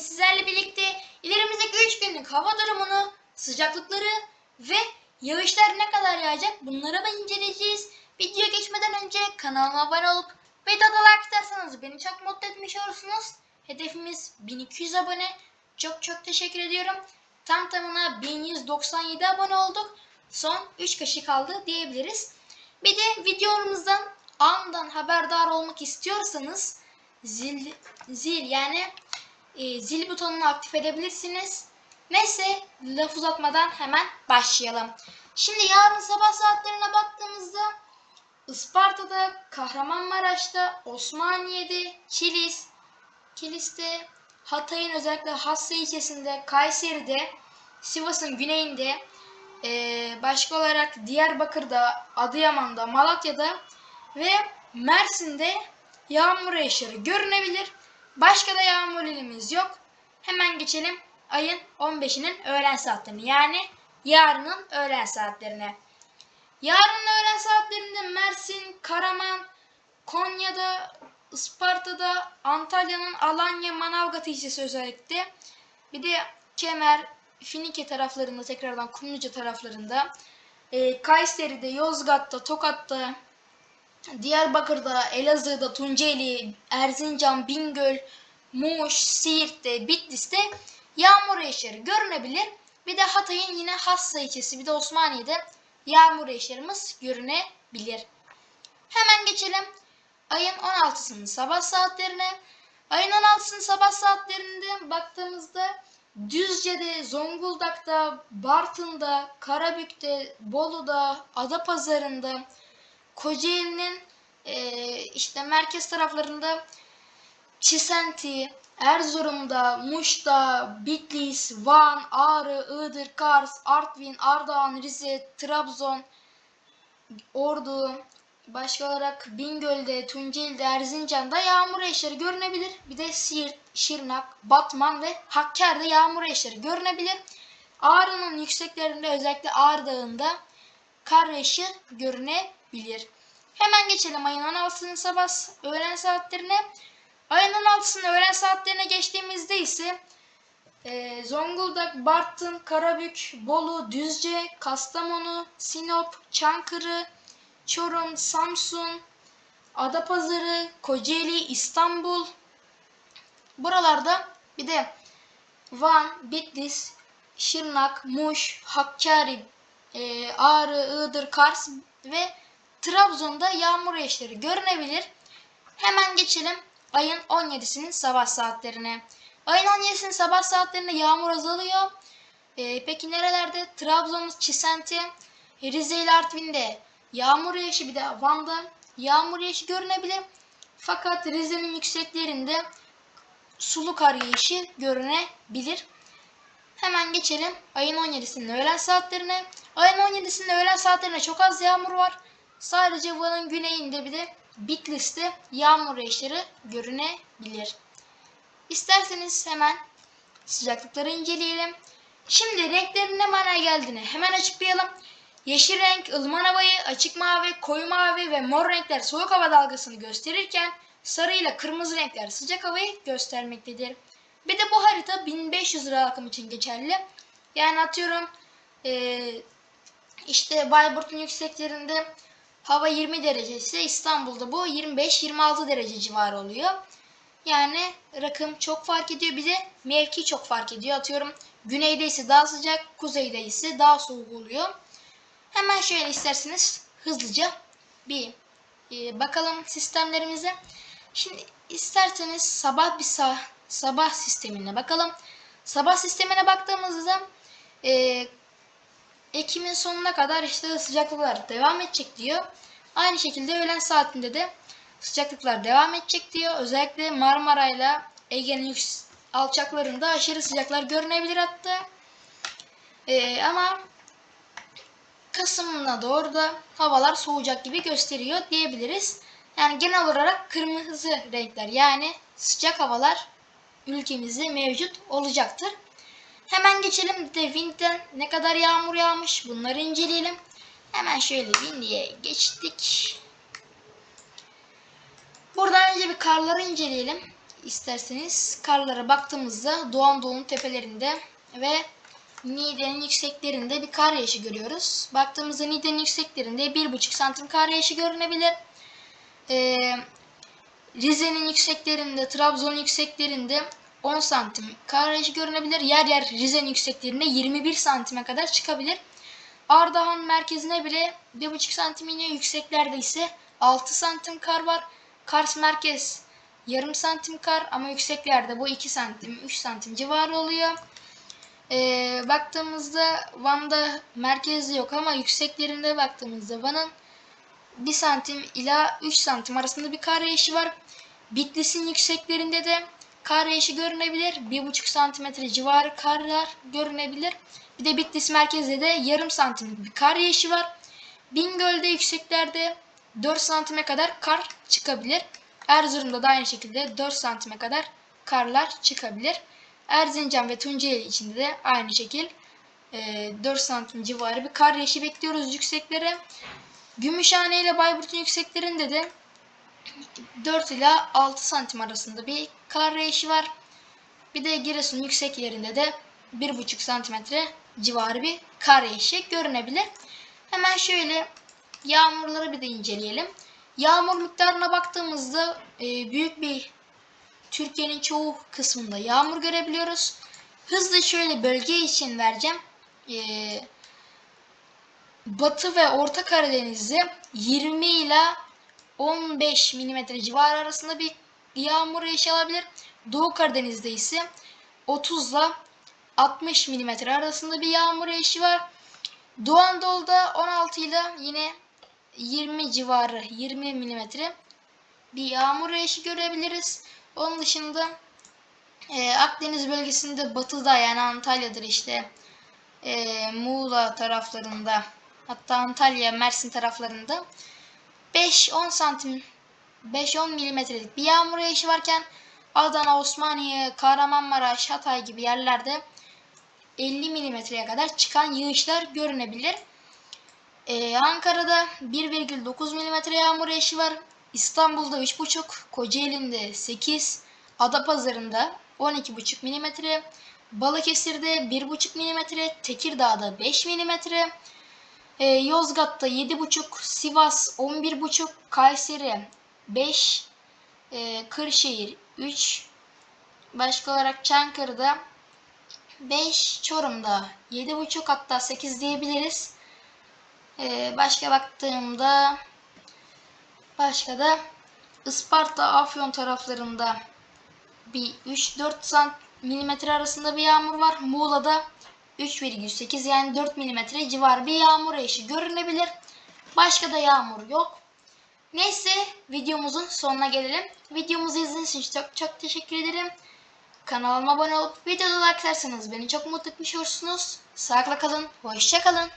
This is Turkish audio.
sizlerle birlikte ilerimizdeki 3 günlük hava durumunu, sıcaklıkları ve yağışlar ne kadar yağacak bunları da inceleyeceğiz. Video geçmeden önce kanalıma abone olup videoda like beni çok mutlu etmiş olursunuz. Hedefimiz 1200 abone. Çok çok teşekkür ediyorum. Tam tamına 1197 abone olduk. Son 3 kişi kaldı diyebiliriz. Bir de videomuzdan andan haberdar olmak istiyorsanız zil zil yani e, zil butonunu aktif edebilirsiniz. Neyse laf uzatmadan hemen başlayalım. Şimdi yarın sabah saatlerine baktığımızda Isparta'da, Kahramanmaraş'ta, Osmaniye'de, Kilis, Kilis'te, Hatay'ın özellikle Hassa ilçesinde, Kayseri'de, Sivas'ın güneyinde, ee, başka olarak Diyarbakır'da, Adıyaman'da, Malatya'da ve Mersin'de yağmur yağışları görünebilir. Başka da yağmur yok. Hemen geçelim ayın 15'inin öğlen saatlerine yani yarının öğlen saatlerine. Yarın öğlen saatlerinde Mersin, Karaman, Konya'da, Isparta'da, Antalya'nın Alanya, Manavgat ilçesi özellikle. Bir de Kemer, Finike taraflarında tekrardan Kumluca taraflarında. E, Kayseri'de, Yozgat'ta, Tokat'ta, Diyarbakır'da, Elazığ'da, Tunceli, Erzincan, Bingöl, Muş, Siirt'te, Bitlis'te yağmur yağışları görünebilir. Bir de Hatay'ın yine Hassa ilçesi, bir de Osmaniye'de yağmur yağışlarımız görünebilir. Hemen geçelim ayın 16'sının sabah saatlerine. Ayın 16'sının sabah saatlerinde baktığımızda Düzce'de, Zonguldak'ta, Bartın'da, Karabük'te, Bolu'da, Adapazarı'nda, Kocaeli'nin e, işte merkez taraflarında Çisenti, Erzurum'da, Muş'ta, Bitlis, Van, Ağrı, Iğdır, Kars, Artvin, Ardahan, Rize, Trabzon, Ordu, başka olarak Bingöl'de, Tunceli'de, Erzincan'da yağmur yağışları görünebilir. Bir de Siirt, Şırnak, Batman ve Hakkari'de yağmur yağışları görünebilir. Ağrı'nın yükseklerinde özellikle Ağrı Dağı'nda kar yağışı görünebilir. Hemen geçelim ayın 16'sının sabah öğlen saatlerine. Ayın 16'sının öğlen saatlerine geçtiğimizde ise e, Zonguldak, Bartın, Karabük, Bolu, Düzce, Kastamonu, Sinop, Çankırı, Çorum, Samsun, Adapazarı, Kocaeli, İstanbul. Buralarda bir de Van, Bitlis, Şırnak, Muş, Hakkari, e, Ağrı, Iğdır, Kars ve Trabzon'da yağmur yağışları görünebilir. Hemen geçelim ayın 17'sinin sabah saatlerine. Ayın 17'sinin sabah saatlerinde yağmur azalıyor. E, peki nerelerde? Trabzon, Çisenti, Rize ile Artvin'de yağmur yağışı bir de Van'da yağmur yağışı görünebilir. Fakat Rize'nin yükseklerinde sulu kar yağışı görünebilir. Hemen geçelim ayın 17'sinin öğlen saatlerine. Ayın 17'sinin öğlen saatlerine çok az yağmur var. Sadece Van'ın güneyinde bir de Bitlis'te yağmur yağışları görünebilir. İsterseniz hemen sıcaklıkları inceleyelim. Şimdi renklerin ne manaya geldiğini hemen açıklayalım. Yeşil renk ılıman havayı, açık mavi, koyu mavi ve mor renkler soğuk hava dalgasını gösterirken sarı ile kırmızı renkler sıcak havayı göstermektedir. Bir de bu harita 1500 lira akım için geçerli. Yani atıyorum ee, işte Bayburt'un yükseklerinde hava 20 derece ise İstanbul'da bu 25-26 derece civarı oluyor. Yani rakım çok fark ediyor. Bir de mevki çok fark ediyor. Atıyorum güneyde ise daha sıcak, kuzeyde ise daha soğuk oluyor. Hemen şöyle isterseniz hızlıca bir e, bakalım sistemlerimize. Şimdi isterseniz sabah bir sah sabah sistemine bakalım. Sabah sistemine baktığımızda e, Ekim'in sonuna kadar işte sıcaklıklar devam edecek diyor. Aynı şekilde öğlen saatinde de sıcaklıklar devam edecek diyor. Özellikle Marmara ile Ege'nin alçaklarında aşırı sıcaklar görünebilir hatta. Ee, ama Kasım'ına doğru da havalar soğuyacak gibi gösteriyor diyebiliriz. Yani genel olarak kırmızı renkler yani sıcak havalar ülkemizde mevcut olacaktır. Hemen geçelim de Wind'den ne kadar yağmur yağmış bunları inceleyelim. Hemen şöyle Wind'e geçtik. Buradan önce bir karları inceleyelim. isterseniz karlara baktığımızda Doğu Anadolu'nun tepelerinde ve Niğde'nin yükseklerinde bir kar yağışı görüyoruz. Baktığımızda Niğde'nin yükseklerinde 1,5 santim kar yağışı görünebilir. Ee, Rize'nin yükseklerinde, Trabzon'un yükseklerinde 10 santim kar yağışı görünebilir. Yer yer Rize'nin yükseklerinde 21 santime kadar çıkabilir. Ardahan merkezine bile 1,5 santim iniyor. Yükseklerde ise 6 santim kar var. Kars merkez yarım santim kar ama yükseklerde bu 2 santim 3 santim civarı oluyor. Ee, baktığımızda Van'da merkezde yok ama yükseklerinde baktığımızda Van'ın 1 santim ila 3 santim arasında bir kar yağışı var. Bitlis'in yükseklerinde de kar yağışı görünebilir. 1,5 santimetre civarı karlar görünebilir. Bir de Bitlis merkezde de yarım santim bir kar yağışı var. Bingöl'de yükseklerde 4 santime kadar kar çıkabilir. Erzurum'da da aynı şekilde 4 santime kadar karlar çıkabilir. Erzincan ve Tunceli içinde de aynı şekil e, 4 santim civarı bir kar yağışı bekliyoruz yükseklere. Gümüşhane ile Bayburt'un yükseklerinde de 4 ila 6 santim arasında bir kar yağışı var. Bir de Giresun yükseklerinde de 1,5 santimetre civarı bir kar yağışı görünebilir. Hemen şöyle yağmurları bir de inceleyelim. Yağmur miktarına baktığımızda e, büyük bir Türkiye'nin çoğu kısmında yağmur görebiliyoruz. Hızlı şöyle bölge için vereceğim. E, Batı ve Orta Karadeniz'de 20 ila 15 mm civarı arasında bir yağmur yaşanabilir. Doğu Karadeniz'de ise 30 ile 60 mm arasında bir yağmur yağışı var. Doğu Anadolu'da 16 ile yine 20 civarı 20 mm bir yağmur yağışı görebiliriz. Onun dışında e, Akdeniz bölgesinde batıda yani Antalya'dır işte e, Muğla taraflarında hatta Antalya, Mersin taraflarında 5-10 santim 5-10 milimetrelik bir yağmur yağışı varken Adana, Osmaniye, Kahramanmaraş, Hatay gibi yerlerde 50 milimetreye kadar çıkan yağışlar görünebilir. Ee, Ankara'da 1,9 milimetre yağmur yağışı var. İstanbul'da 3,5, Kocaeli'nde 8, Adapazarı'nda 12,5 milimetre, Balıkesir'de 1,5 milimetre, Tekirdağ'da 5 milimetre, ee, Yozgat'ta 7,5, Sivas 11,5, Kayseri 5, e, Kırşehir 3, başka olarak Çankırı'da 5, Çorum'da 7,5 hatta 8 diyebiliriz. Ee, başka baktığımda başka da Isparta, Afyon taraflarında bir 3-4 sant milimetre arasında bir yağmur var. Muğla'da 3,8 yani 4 milimetre civarı bir yağmur yağışı görünebilir. Başka da yağmur yok. Neyse videomuzun sonuna gelelim. Videomuzu izlediğiniz için çok çok teşekkür ederim. Kanalıma abone olup videoda like ederseniz beni çok mutlu etmiş olursunuz. Sağlıkla kalın, hoşça kalın.